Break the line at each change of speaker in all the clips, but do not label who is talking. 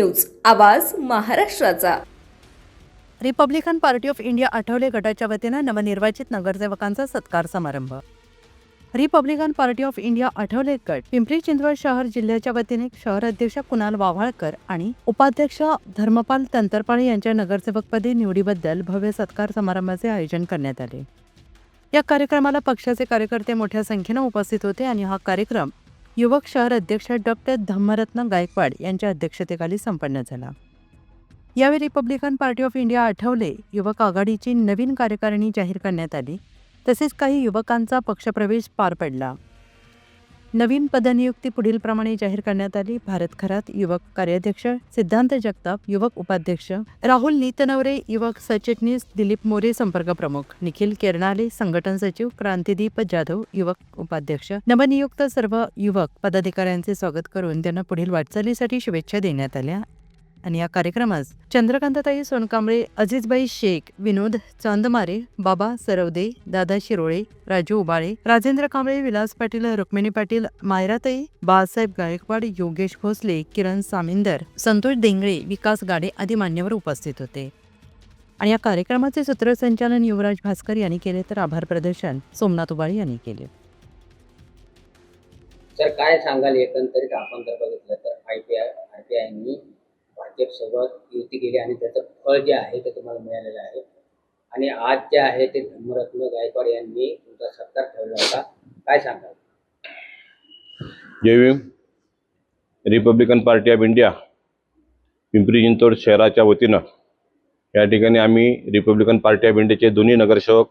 News आवाज महाराष्ट्राचा.
Republican Party of India Athawale गटाच्या वतीनं नवनिर्वाचित नगरसेवकांचा सत्कार समारंभ. Republican Party of India Athawale गट पिंपरी चिंचवड शहर जिल्ह्याच्या वतीने शहर अध्यक्ष कुणाल वाव्हाळकर आणि उपाध्यक्ष धर्मपाल तंतरपाळे यांच्या नगरसेवकपदी निवडीबद्दल भव्य सत्कार समारंभाचे आयोजन करण्यात आले. या कार्यक्रमाला पक्षाचे कार्यकर्ते मोठ्या संख्येनं उपस्थित होते आणि हा कार्यक्रम युवक शहर अध्यक्ष डॉक्टर धम्मरत्न गायकवाड यांच्या अध्यक्षतेखाली संपन्न झाला. यावेळी Republican Party of India Athawale युवक आघाडीची नवीन कार्यकारिणी जाहीर करण्यात आली तसेच काही युवकांचा पक्षप्रवेश पार पडला. नवीन पदनियुक्ती पुढीलप्रमाणे जाहीर करण्यात आली. भारत खरात युवक कार्याध्यक्ष सिद्धांत जगताप युवक उपाध्यक्ष राहुल नीतनवरे युवक सरचिटणीस दिलीप मोरे संपर्क प्रमुख निखिल केरनाले संघटन सचिव क्रांतिदीप जाधव युवक उपाध्यक्ष नवनियुक्त सर्व युवक पदाधिकाऱ्यांचे स्वागत करून त्यांना पुढील वाटचालीसाठी शुभेच्छा देण्यात आल्या. आणि या कार्यक्रमास चंद्रकांतताई सोनकांबळे अजिजबाई शेख विनोद चांदमारे बाबा सरवदे दादा शिरोळे राजू उबाळे राजेंद्र कांबळे विलास पाटील रुक्मिणी पाटील मायराताई बाळासाहेब गायकवाड योगेश भोसले किरण सामिंदर संतोष देंगळे विकास गाडे आदी मान्यवर उपस्थित होते. आणि या कार्यक्रमाचे सूत्रसंचालन युवराज भास्कर यांनी केले तर आभार प्रदर्शन सोमनाथ उबाळे यांनी केले.
सर काय सांगाल? एकंदरीत आपण जर बघितलं तर I P I I P आयनी भाजपसोबत युती केली आणि त्याचं फळ जे आहे ते तुम्हाला मिळालेलं आहे. आणि आज जे आहे ते धर्मरत्न गायकवाड यांनी तुमचा सत्कार ठेवला होता. काय सांगाल?
जय Republican Party of India Pimpri Chinchwad शहराच्या वतीनं या ठिकाणी आम्ही रिपब्लिकन पार्टी ऑफ इंडियाचे दोन्ही नगरसेवक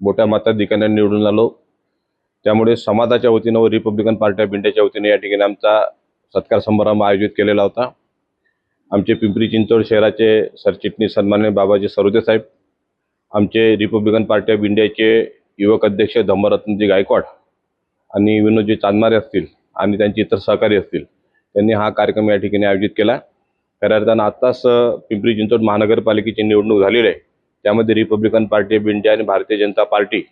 मोठ्या मताधिकाऱ्यांना निवडून आलो. त्यामुळे समाजाच्या वतीनं व रिपब्लिकन पार्टी ऑफ इंडियाच्या वतीने या ठिकाणी आमचा सत्कार समारंभ आयोजित केलेला होता. आमचे पिंपरी चिंचवड शहराचे सरचिटणीस सन्मान्य बाबाजी सरोदे साहेब आमचे रिपब्लिकन पार्टी ऑफ इंडियाचे युवक अध्यक्ष धम्मरत्नजी गायकवाड आणि विनोदजी चांदमारे असतील आणि त्यांचे इतर सहकारी असतील त्यांनी हा कार्यक्रम या ठिकाणी आयोजित केला. खऱ्या अर्थानं आत्ताच पिंपरी चिंचवड महानगरपालिकेची निवडणूक झालेली आहे. त्यामध्ये रिपब्लिकन पार्टी ऑफ इंडिया आणि भारतीय जनता पार्टी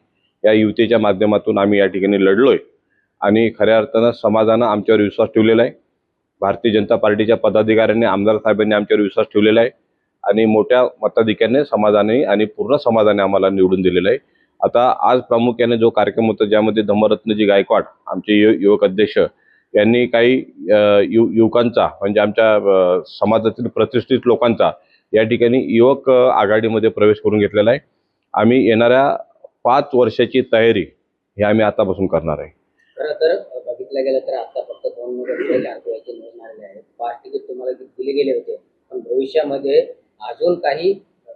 या युतीच्या माध्यमातून आम्ही या ठिकाणी लढलो आहे आणि खऱ्या अर्थानं समाजानं आमच्यावर विश्वास ठेवलेला आहे. भारतीय जनता पार्टीच्या पदाधिकाऱ्यांनी आमदार साहेबांनी आमच्यावर विश्वास ठेवलेला आहे आणि मोठ्या मताधिक्याने समाजाने आणि पूर्ण समाजाने आम्हाला निवडून दिलेलं आहे. आता आज प्रामुख्याने जो कार्यक्रम होता ज्यामध्ये धम्मरत्नजी गायकवाड आमचे यु युवक अध्यक्ष यांनी काही यु युवकांचा म्हणजे आमच्या समाजातील प्रतिष्ठित लोकांचा या ठिकाणी युवक आघाडीमध्ये प्रवेश करून घेतलेला आहे. आम्ही येणाऱ्या पाच वर्षाची तयारी ही आम्ही आतापासून करणार आहे.
खरं तर बघितलं गेलं तर आता दोन नगरसेवक आर पी निवडून आलेले आहेत पाच तिकीट तुम्हाला दिले गेले होते पण भविष्यामध्ये अजून काही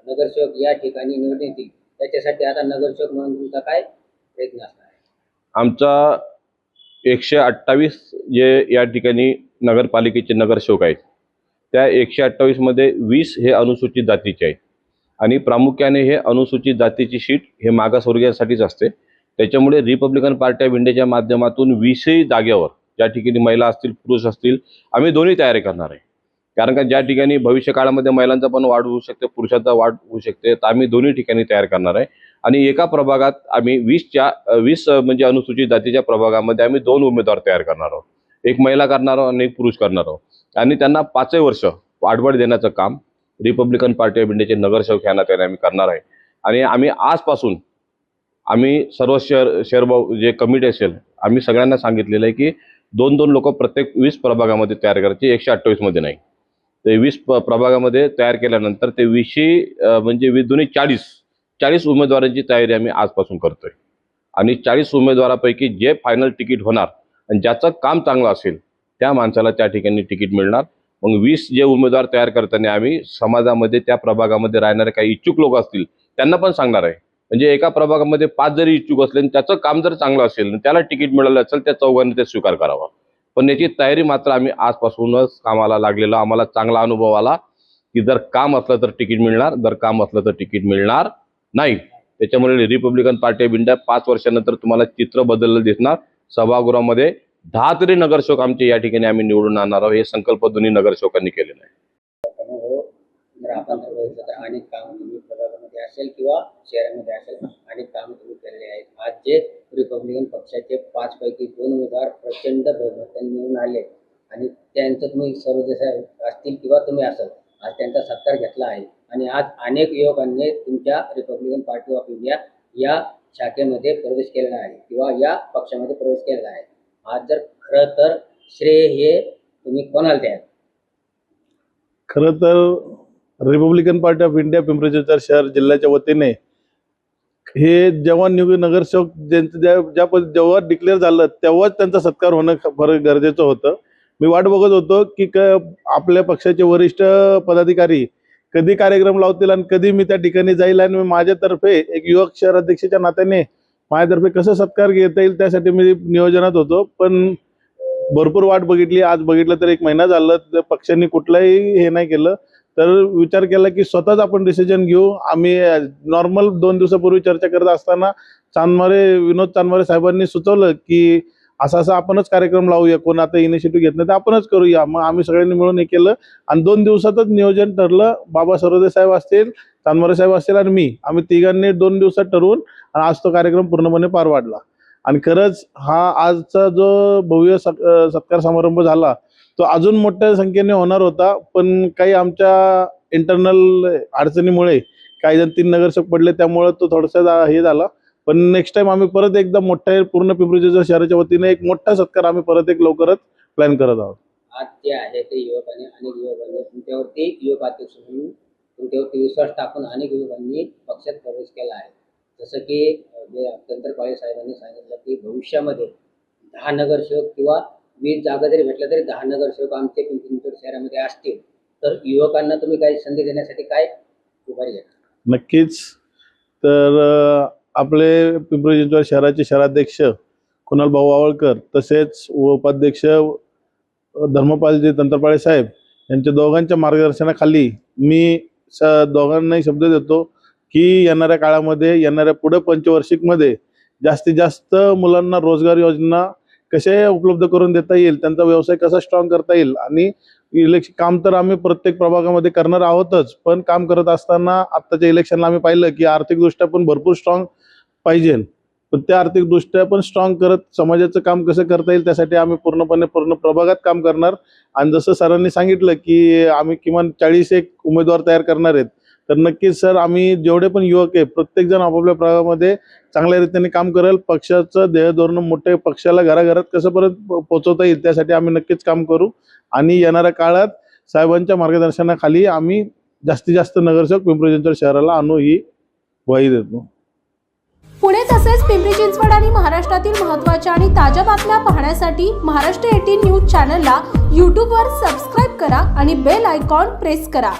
नगरसेवक या ठिकाणी निवडून येतील त्याच्यासाठी आता नगरसेवक म्हणून तुमचा काय प्रयत्न असणार आहे
आमचा एकशे अठ्ठावीस जे या ठिकाणी नगरपालिकेचे नगरसेवक आहेत त्या एकशे अठ्ठावीसमध्ये वीस हे अनुसूचित जातीचे आहेत. आणि प्रामुख्याने हे अनुसूचित जातीची शीट हे मागासवर्गीयांसाठीच असते. त्याच्यामुळे रिपब्लिकन पार्टी ऑफ इंडियाच्या माध्यमातून वीसही जागेवर ज्या ठिकाणी महिला असतील पुरुष असतील आम्ही दोन्ही तयारी करणार आहे. कारण का ज्या ठिकाणी भविष्य काळामध्ये महिलांचा पण वाढ होऊ शकते पुरुषांचा वाढ होऊ शकते तर आम्ही दोन्ही ठिकाणी तयार करणार आहे. आणि एका प्रभागात आम्ही वीसच्या वीस म्हणजे अनुसूचित जातीच्या प्रभागामध्ये आम्ही दोन उमेदवार तयार करणार आहोत. एक महिला करणार आहोत आणि एक पुरुष करणार आहोत. आणि त्यांना पाचही वर्ष वाढवड देण्याचं काम रिपब्लिकन पार्टी ऑफ इंडियाचे नगरसेवक यांना त्याने आम्ही करणार आहे. आणि आम्ही आजपासून आम्ही सर्व शहर शहर जे कमिटी असेल आम्ही सगळ्यांना सांगितलेलं आहे की दोन दोन लोक प्रत्येक वीस प्रभागामध्ये तयार करायची एकशे अठ्ठावीसमध्ये नाही. ते वीस प- प्रभागामध्ये तयार केल्यानंतर ते वीसशे म्हणजे वीस दोन्ही चाळीस चाळीस उमेदवारांची तयारी आम्ही आजपासून करतोय. आणि चाळीस उमेदवारापैकी जे फायनल तिकीट होणार आणि ज्याचं काम चांगलं असेल त्या माणसाला त्या ठिकाणी तिकीट मिळणार. मग वीस जे उमेदवार तयार करताना आम्ही समाजामध्ये त्या प्रभागामध्ये राहणारे काही इच्छुक लोक असतील त्यांना पण सांगणार आहे. म्हणजे एका प्रभागामध्ये पाच जरी इच्छुक असले आणि त्याचं काम जर चांगलं असेल त्याला तिकीट मिळालं असेल त्या चौघांनी ते स्वीकार करावा. पण याची तयारी मात्र आम्ही आजपासूनच कामाला लागलेलो. आम्हाला चांगला अनुभव आला की जर काम असलं तर तिकीट मिळणार जर काम असलं तर तिकीट मिळणार नाही. त्याच्यामुळे रिपब्लिकन पार्टी ऑफ इंडिया पाच वर्षानंतर तुम्हाला चित्र बदललं दिसणार. सभागृहामध्ये दहा तरी नगरसेवक आमचे या ठिकाणी आम्ही निवडून आणणार आहोत. हे संकल्प दोन्ही नगरसेवकांनी केलेला आहे.
शहरामध्ये असेल किंवा शहरामध्ये असेल अनेक काम तुम्ही केलेले आहेत. आज जे रिपब्लिकन पक्षाचे पाचपैकी दोन उमेदवार प्रचंड बहुमताने निवडून आले आणि त्यांचं तुम्ही सर्वदेशा असतील किंवा तुम्ही असाल आज त्यांचा सत्कार घेतला आहे. आणि आज अनेक युवकांनी तुमच्या रिपब्लिकन पार्टी ऑफ इंडिया या शाखेमध्ये प्रवेश केलेला आहे किंवा या पक्षामध्ये प्रवेश केलेला आहे. आज जर खरं तर श्रेय हे तुम्ही कोणाला द्याल?
खरं तर Republican Party of India Pimpri Chinchwad शहर जिल्ह्याच्या वतीने हे जेव्हा निवडून नगरसेवक ज्यांचं ज्या ज्या पद- जेव्हा डिक्लेअर झालं तेव्हाच त्यांचा सत्कार होणं फार गरजेचं होतं. मी वाट बघत होतो की क आपल्या पक्षाचे वरिष्ठ पदाधिकारी कधी कार्यक्रम लावतील आणि कधी मी त्या ठिकाणी जाईल आणि मी माझ्यातर्फे एक युवक शहर अध्यक्षाच्या नात्याने माझ्यातर्फे कसं सत्कार घेता येईल त्यासाठी मी नियोजनात होतो. पण भरपूर वाट बघितली. आज बघितलं तर एक महिना झालं. तर पक्षांनी कुठलाही हे नाही केलं. तर विचार केला की स्वतःच आपण डिसिजन घेऊ. आम्ही नॉर्मल दोन दिवसापूर्वी चर्चा करत असताना चांदमारे विनोद चांदमारे साहेबांनी सुचवलं की असं असं आपणच कार्यक्रम लावूया. कोण आता इनिशिएटिव्ह घेत नाही तर आपणच करूया. मग आम्ही सगळ्यांनी मिळून हे केलं. आणि दोन दिवसातच नियोजन ठरलं. बाबा सरोदे साहेब असतील चांदमारे साहेब असतील आणि मी. आम्ही तिघांनी दोन दिवसात ठरवून आणि आज तो कार्यक्रम पूर्णपणे पार पाडला आणि खरंच हा आजचा जो भव्य सत्कार समारंभ झाला तो अजून मोठ्या संख्येने होणार होता पण काही आमच्या इंटरनल अडचणीमुळे काही जण तीन नगरसेवक पडले त्यामुळे तो थोडासा हे झाला. पण नेक्स्ट टाइम आम्ही परत एकदा मोठ्या पूर्ण पिंपरी शहराच्या वतीने एक मोठा सत्कार आम्ही परत एक लवकरच प्लॅन करत आहोत.
आज जे आहे ते युवकांनी अनेक युवकांनी तुमच्यावरती युवक अध्यक्ष म्हणून तुमच्यावरती विश्वास टाकून अनेक युवकांनी पक्षात प्रवेश केला आहे. जसं की जे अत्यंतर पाळे साहेबांनी सांगितलं की भविष्यामध्ये दहा नगरसेवक किंवा वीस जागा जरी भेटल्या तरी दहा नगरसेवक आमचे पिंपरी शहरामध्ये असतील तर युवकांना तुम्ही काही संधी देण्यासाठी काय उभारी आहे
नक्कीच. तर आपले पिंपरी चिंचवड शहराचे शहराध्यक्ष कुणाल भाऊ आवळकर तसेच उपाध्यक्ष धर्मपालजी तंत्रपाळे साहेब यांच्या दोघांच्या मार्गदर्शनाखाली मी स दोघांनाही शब्द देतो की येणाऱ्या काळामध्ये येणाऱ्या पुढे पंचवार्षिकमध्ये जास्तीत जास्त मुलांना रोजगार योजना कसे उपलब्ध करून देता येईल त्यांचा व्यवसाय कसा स्ट्रॉंग करता येईल आणि इलेक्शन काम तर आम्ही प्रत्येक प्रभागामध्ये करणार आहोतच पण काम करत असताना आत्ताच्या इलेक्शनला आम्ही पाहिलं की आर्थिकदृष्ट्या पण भरपूर स्ट्रॉंग पाहिजे. पण त्या आर्थिकदृष्ट्या पण स्ट्रॉंग करत समाजाचं काम कसं करता येईल त्यासाठी आम्ही पूर्णपणे पूर्ण प्रभागात काम करणार. आणि जसं सरांनी सांगितलं की आम्ही किमान चाळीस एक उमेदवार तयार करणार आहेत तर नक्कीच सर आम्ही जेवढे पण युवक आहे प्रत्येकजण आपापल्या प्रभागामध्ये चांगल्या रीतीने काम करेल. पक्षाचं ध्येयधोरण मोठे पक्षाला घराघरात कसं परत पोचवता पोहोचवता येईल त्यासाठी आम्ही नक्कीच काम करू. आणि येणाऱ्या काळात साहेबांच्या मार्गदर्शनाखाली आम्ही जास्तीत जास्त नगरसेवक पिंपरी चिंचवड शहराला आणू ही ग्वाही देतो.
पुणे तसेच पिंपरी चिंचवड आणि महाराष्ट्रातील महत्त्वाच्या आणि ताज्या बातम्या पाहण्यासाठी महाराष्ट्र एटीन न्यूज चॅनलला यूट्यूबवर सबस्क्राईब करा आणि बेल आयकॉन प्रेस करा.